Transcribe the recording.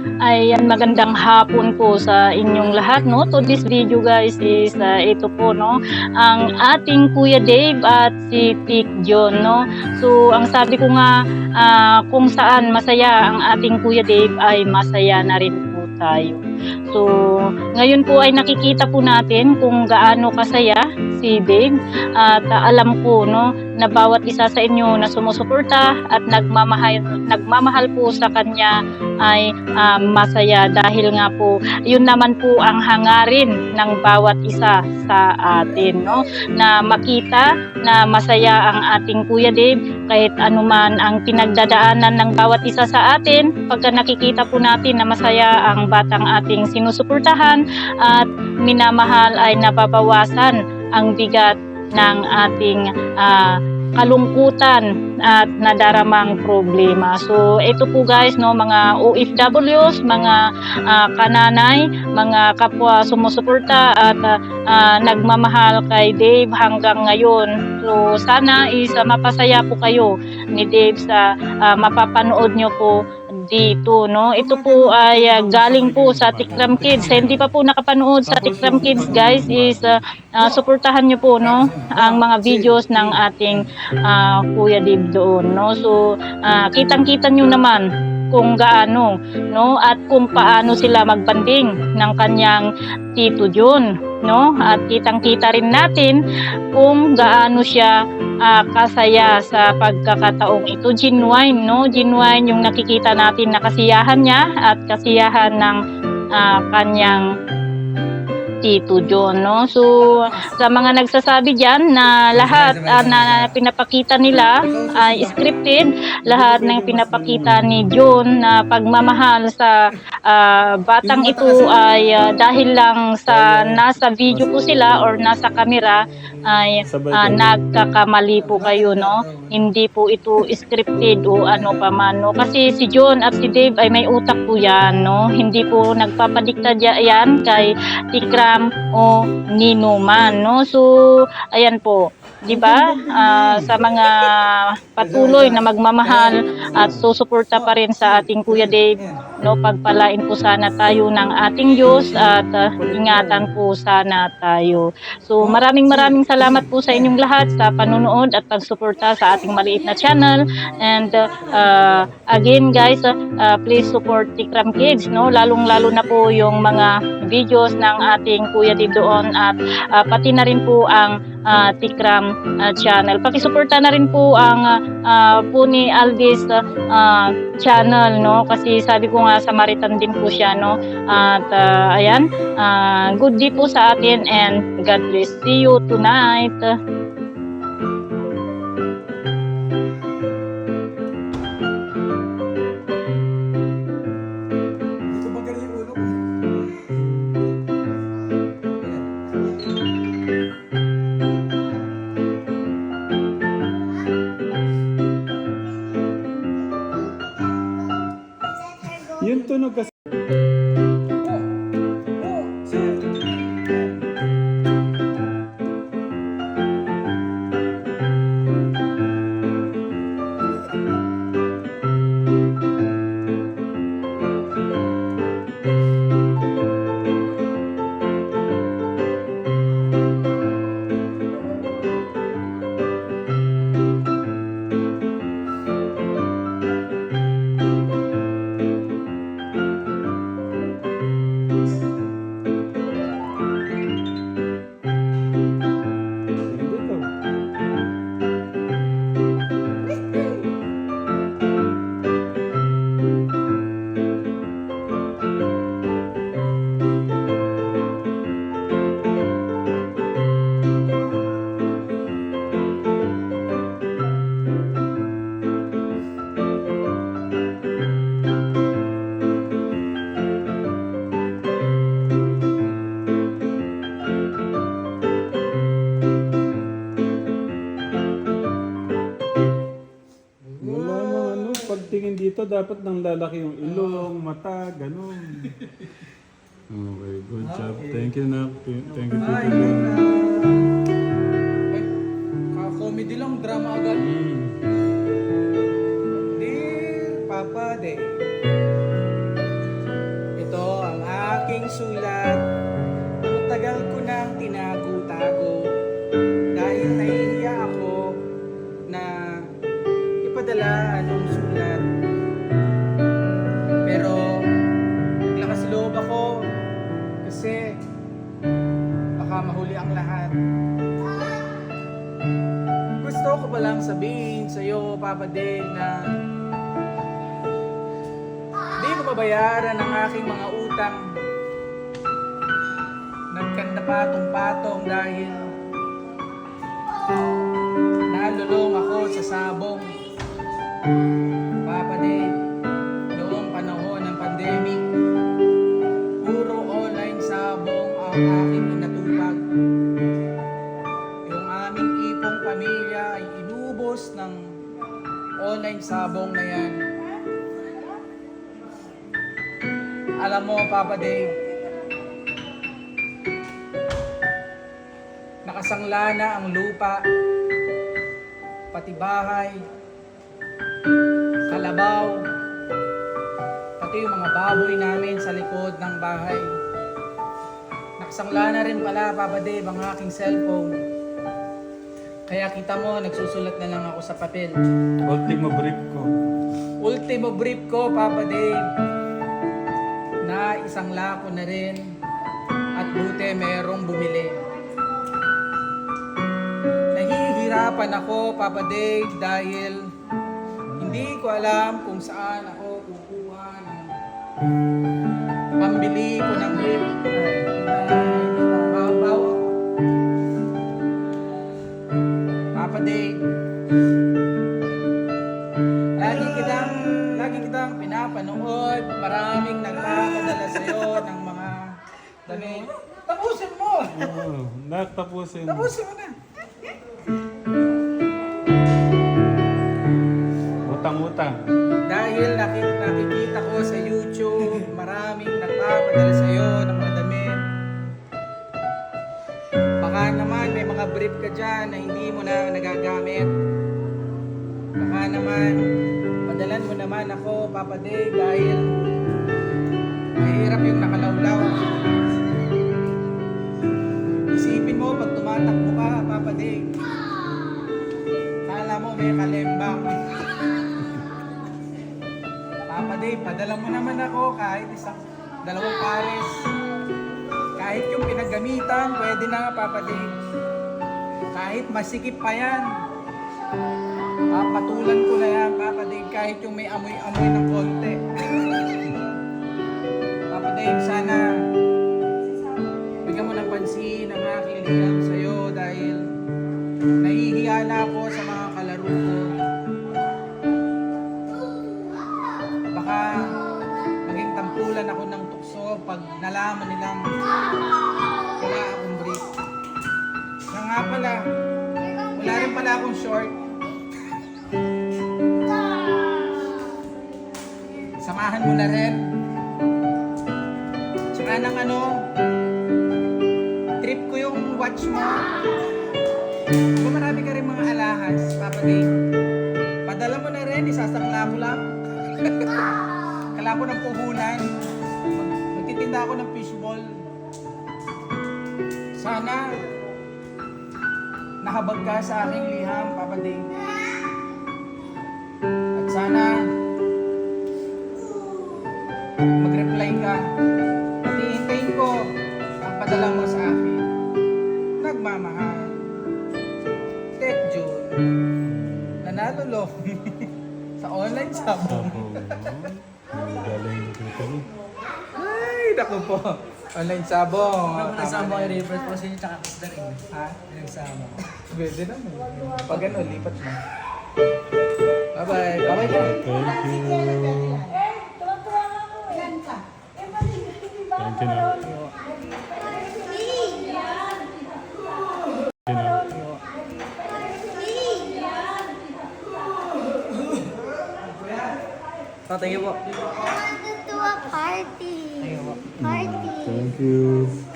Ayan, magandang hapon po sa inyong lahat, no? To this video, guys, is uh, ito po, no? Ang ating Kuya Dave at si Tik John, no? So, ang sabi ko nga, ah, kung saan masaya ang ating Kuya Dave, ay masaya na rin po tayo. So, ngayon po ay nakikita po natin kung gaano kasaya si Dave at ah, alam ko no na bawat isa sa inyo na sumusuporta at nagmamahal nagmamahal po sa kanya ay ah, masaya dahil nga po yun naman po ang hangarin ng bawat isa sa atin no? Na makita na masaya ang ating Kuya Dave kahit anuman ang pinagdadaanan ng bawat isa sa atin. Pagka nakikita po natin na masaya ang batang ating sinusuportahan at minamahal ay nababawasan ang bigat ng ating ah, kalungkutan at nadaramang problema. So ito po guys no mga OFWs, mga ah, kananay, mga kapwa sumusuporta at ah, ah, nagmamahal kay Dave hanggang ngayon. So sana is ah, mapasaya po kayo ni Dave sa ah, mapapanood nyo po dito no? Ito po ay ah, galing po sa Tikram Kids. Hindi pa po nakapanood sa Tikram Kids guys is ah, ah, suportahan nyo po no ang mga videos ng ating ah, Kuya Dave doon no? So ah, kitang-kita nyo naman kung gaano no? At kung paano sila magbanding ng kanyang Tito John no? At kitang-kita rin natin kung gaano siya ah, kasaya sa pagkakataong ito. Genuine no? Genuine yung nakikita natin na kasiyahan niya at kasiyahan ng ah, kanyang Tito John, no? So, sa mga nagsasabi diyan na lahat ah, na pinapakita nila ay scripted, lahat ng pinapakita ni John na pagmamahal sa ah, batang ito ay ah, dahil lang sa nasa video po sila or nasa camera ay ah, nagkakamali po kayo, no? Hindi po ito scripted o ano pa man, no? Kasi si John at si Dave ay may utak po yan, no? Hindi po nagpapadikta yan kay Tikram o Nino man, no? So, ayan po. 'di ba? Ah, sa mga patuloy na magmamahal at susuporta pa rin sa ating Kuya Dave, no? Pagpalain po sana tayo ng ating Diyos at ah, ingatan po sana tayo. So, maraming maraming salamat po sa inyong lahat sa panunood at pagsuporta sa ating maliit na channel. And ah, again, guys, ah, please support Tikram Kids, no? Lalong-lalo na po yung mga videos ng ating Kuya Dave doon at ah, pati na rin po ang ah, Tikram ah, channel. Pakisuporta na rin po ang ah, po ni Aldis ah, channel no kasi sabi ko nga Samaritan din po siya no? At ah, ayan ah, good day po sa atin and God bless see you tonight Yung tingin dito, dapat nang lalaki yung ilong, mata, ganun. Okay, good ah, job. Thank you, Nak. Thank you, Tito Leo. Comedy lang, drama agad. Hmm. Dear Papa Day, ito ang aking sulat na matagal ko nang tinago-tago dahil nahihiya ako na ipadala anong lahat. Gusto ko palang sabihin sa iyo, Papa Dave, na di ko mabayaran ang aking mga utang. Nagkanda patong-patong dahil nalulong ako sa sabong. Papa Dave, inubos ng online sabong na yan. Alam mo, Papa Dave, nakasangla na ang lupa, pati bahay, kalabaw, pati yung mga baboy namin sa likod ng bahay. Nakasangla na rin pala, Papa Dave, ang aking cellphone. Kaya kita mo, nagsusulat na lang ako sa papel. Ultimo brief ko. Ultimo brief ko, Papa Dave, na isang lako na rin at buti merong bumili. Nahihirapan ako, Papa Dave, dahil hindi ko alam kung saan ako kukuha ng pambili ko ng brief. Natapusin. Tapusin mo na! Utang-utang. Dahil nakik nakikita ko sa YouTube, maraming nagpapadala sa'yo ng mga damit. Baka naman may mga brief ka dyan na hindi mo na nagagamit. Baka naman, padalan mo naman ako, Papa Dave, dahil mahirap yung nakalawlaw. Tumatakbo ka, Papa Dave, kala mo may kalembang. Papa Dave, padala mo naman ako kahit isang dalawang pares. Kahit yung pinagamitan, pwede na Papa Dave. Kahit masikip pa yan. Papatulan ko na yan, Papa Dave, kahit yung may amoy-amoy ng konti. Papa Dave, sana bigyan mo ng pansin ang aking sa'yo nahihiya na ako sa mga kalaro ko. Baka maging tampulan ako ng tukso pag nalaman nilang wala akong brief. Kaya nga pala, wala rin pala akong short. Samahan mo na rin. Tsaka ng ano, trip ko yung watch mo. Alahas, Papa Dave. Padala mo na rin, isasangla ko lang. Kala ko ng puhunan. Mag- Magtitinda ako ng fishball. Sana nahabag ka sa aking liham, Papa Dave. At sana Lo. sa online sabong. Sabong. Ang galing dito. Ay, naku po. Online sabong. Ano na kayo yun. reverse po sa inyo tsaka isda rin. Ha? Nagsama. Pwede naman. Pag ano, lipat mo. Bye-bye. Bye-bye. Thank you. Thank you na. Thank you na. So, thank you po. to a party. Party. Thank you. Party.